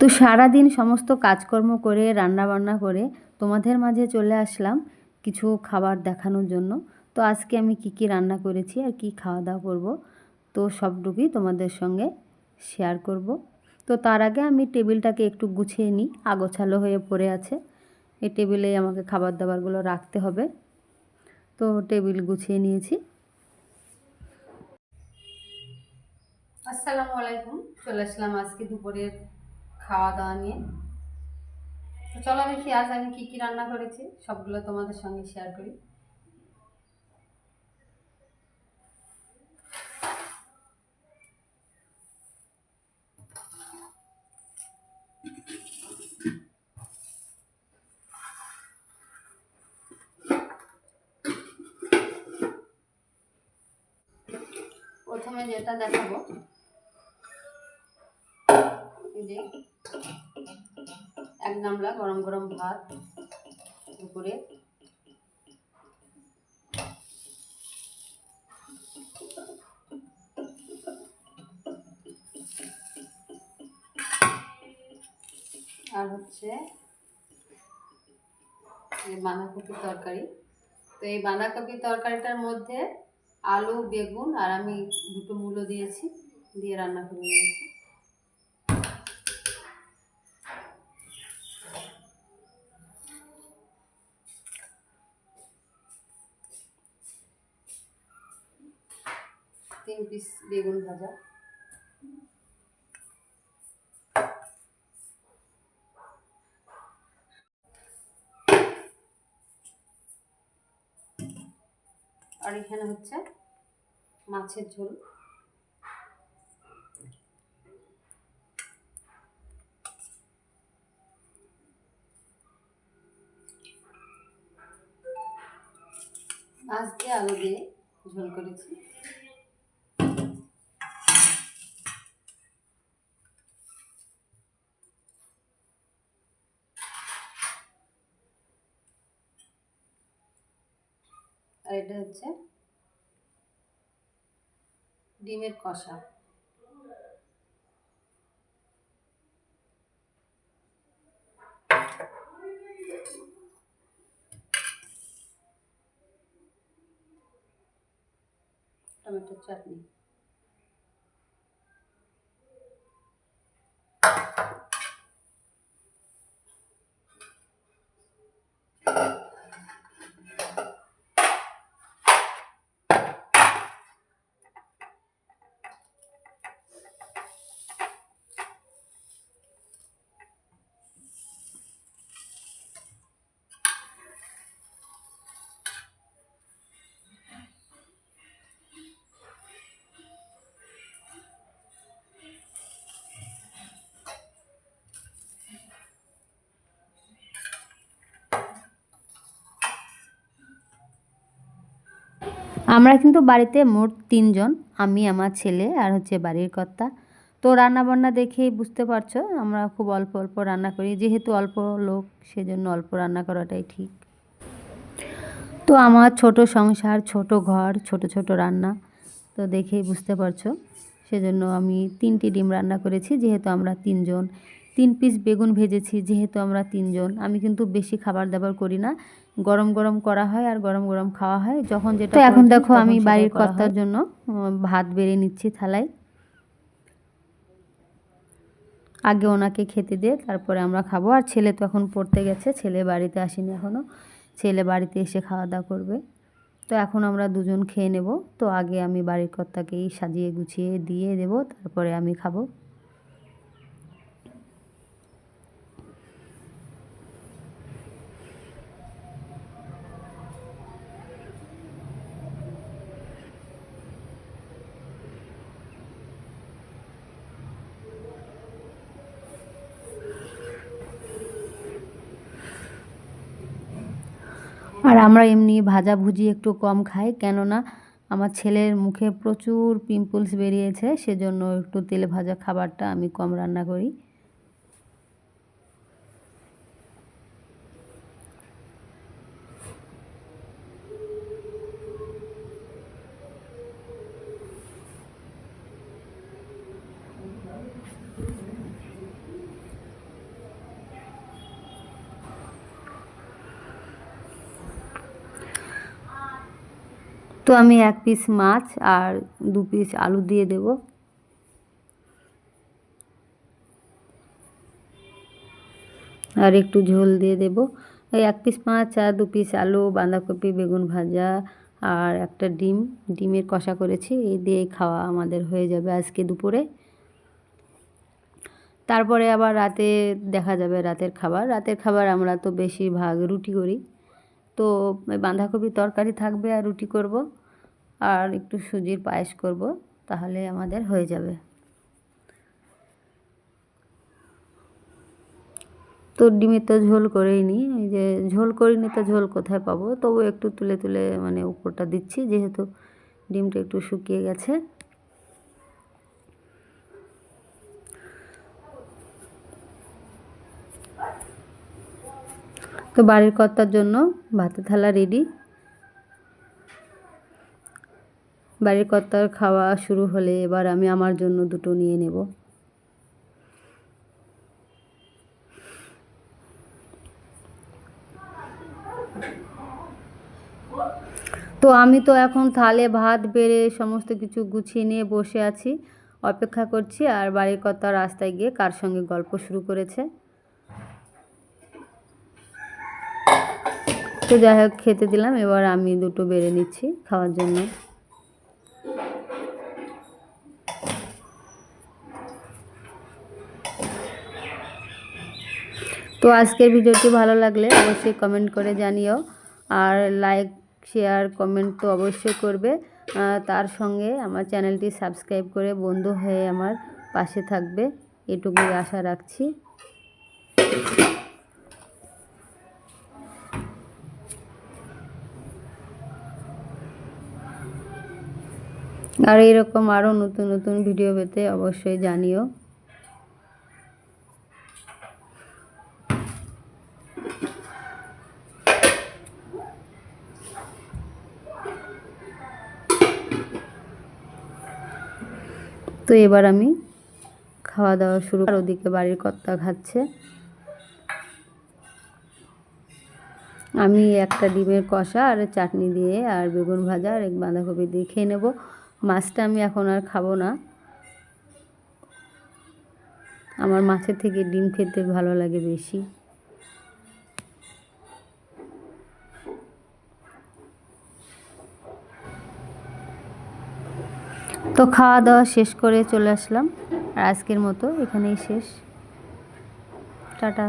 তো সারাদিন সমস্ত কাজকর্ম করে রান্না বান্না করে তোমাদের মাঝে চলে আসলাম কিছু খাবার দেখানোর জন্য। তো আজকে আমি কি কি রান্না করেছি আর কি খাওয়া দাওয়া করব, তো সবটুকুই তোমাদের সঙ্গে শেয়ার করব। তো তার আগে আমি টেবিলটাকে একটু গুছিয়ে নিই, আগোছালো হয়ে পড়ে আছে। এই টেবিলে আমাকে খাবার দাবারগুলো রাখতে হবে। তো টেবিল গুছিয়ে নিয়েছি। আসসালামু আলাইকুম, চলে আসলাম আজকে দুপুরের খাওয়া দাওয়া নিয়ে। তো চলো দেখি আজ আমি কী কী রান্না করেছি, সবগুলো তোমাদের সঙ্গে শেয়ার করি। প্রথমে যেটা দেখাবো যে, এক গামলা গরম গরম ভাত দুপুরে। আর হচ্ছে বাঁধাকপির তরকারি। তো এই বাঁধাকপির তরকারিটার মধ্যে আলু, বেগুন আর আমি দুটো মূলো দিয়েছি, দিয়ে রান্না করে নিয়েছি। তিন পিস বেগুন ভাজা। আর এখানে হচ্ছে মাছের ঝোল। মাছ দিয়ে আলু দিয়ে ঝোল করেছি। আর এটা হচ্ছে ডিমের কষা। টমেটোর চাটনি। আমরা কিন্তু বাড়িতে মোট তিনজন, আমি, আমার ছেলে আর হচ্ছে বাড়ির কর্তা। তো রান্না বান্না দেখেই বুঝতে পারছ, আমরা খুব অল্প অল্প রান্না করি। যেহেতু অল্প লোক, সেজন্য অল্প রান্না করাটাই ঠিক। তো আমার ছোট সংসার, ছোট ঘর, ছোট ছোট রান্না, তো দেখেই বুঝতে পারছ। সেজন্য আমি তিনটি ডিম রান্না করেছি, যেহেতু আমরা তিনজন। তিন পিস বেগুন ভেজেছি, যেহেতু আমরা তিনজন। আমি কিন্তু বেশি খাবার দাবার করি না। গরম গরম করা হয় আর গরম গরম খাওয়া হয়। যখন যেটা এখন দেখো আমি বাড়ির কর্তার জন্য ভাত বেড়ে নিচ্ছি থালায়। আগে ওনাকে খেতে দিয়ে তারপরে আমরা খাব। আর ছেলে তো এখন পড়তে গেছে ছেলে বাড়িতে আসেনি এখনও ছেলে বাড়িতে এসে খাওয়া দাওয়া করবে। তো এখন আমরা দুজন খেয়ে নেব। তো আগে আমি বাড়ির কর্তাকেই সাজিয়ে গুছিয়ে দিয়ে দেব তারপরে আমি খাব। আর আমরা এমনি ভাজাভুজি একটু কম খাই, কেননা আমার ছেলের মুখে প্রচুর পিম্পলস বেরিয়েছে, সেজন্য একটু তেলে ভাজা খাবারটা আমি কম রান্না করি। তো আমি এক পিস মাছ আর দু পিস আলু দিয়ে দেব। আর একটু ঝোল দিয়ে দেব। এই এক পিস মাছ আর দু পিস আলু, বাঁধাকপি, বেগুন ভাজা আর একটা ডিম। ডিমের কষা করেছি, এই দিয়ে খাওয়া আমাদের হয়ে যাবে আজকে দুপুরে। তারপরে আবার রাতে দেখা যাবে রাতের খাবার। রাতের খাবার আমরা তো বেশিরভাগ রুটি করি। তো বাঁধাকপি তরকারি থাকবে আর রুটি করব। আর একটু সুজির পায়েস করব, তাহলে আমাদের হয়ে যাবে। তো ডিমের তো ঝোল করেই নি, এই যে ঝোল করিনি তো ঝোল কোথায় পাবো? তবু একটু তুলে তুলে মানে উপরটা দিচ্ছি, যেহেতু ডিমটা একটু শুকিয়ে গেছে। তো বাড়ির কর্তার জন্য ভাতের থালা রেডি বাড়ির কর্তার খাওয়া শুরু হলে এবার আমি আমার জন্য দুটো নিয়ে নেব। তো আমি তো এখন থালে ভাত, বেড়ে সমস্ত কিছু গুছিয়ে নিয়ে বসে আছি, অপেক্ষা করছি আর বাড়ির কর্তা রাস্তায় গিয়ে কার সঙ্গে গল্প শুরু করেছে। তো যাই হোক, খেতে দিলাম, এবার আমি দুটো বেড়ে নিচ্ছি খাওয়ার জন্য। তো আজকের ভিডিওটি ভালো লাগলে অবশ্যই কমেন্ট করে জানিও। আর লাইক শেয়ার কমেন্ট তো অবশ্যই করবে। তার সঙ্গে আমার চ্যানেলটি সাবস্ক্রাইব করে বন্ধু হয়ে আমার পাশে থাকবে। এটুকুই আশা রাখছি। আর এরকম আরও নতুন নতুন ভিডিও পেতে অবশ্যই জানিও। তো এবার আমি খাওয়া দাওয়া শুরু আর ওদিকে বাড়ির কর্তা খাচ্ছে। আমি একটা ডিমের কষা আর চাটনি দিয়ে আর বেগুন ভাজা আর এক বাঁধাকপি দিয়ে খেয়ে নেব। মাছটা আমি এখন আর খাব না। আমার মাছের থেকে ডিম খেতে ভালো লাগে বেশি। তো খাওয়া দাওয়া শেষ করে চলে আসলাম। আর আজকের মতো এখানেই শেষ। টাটা।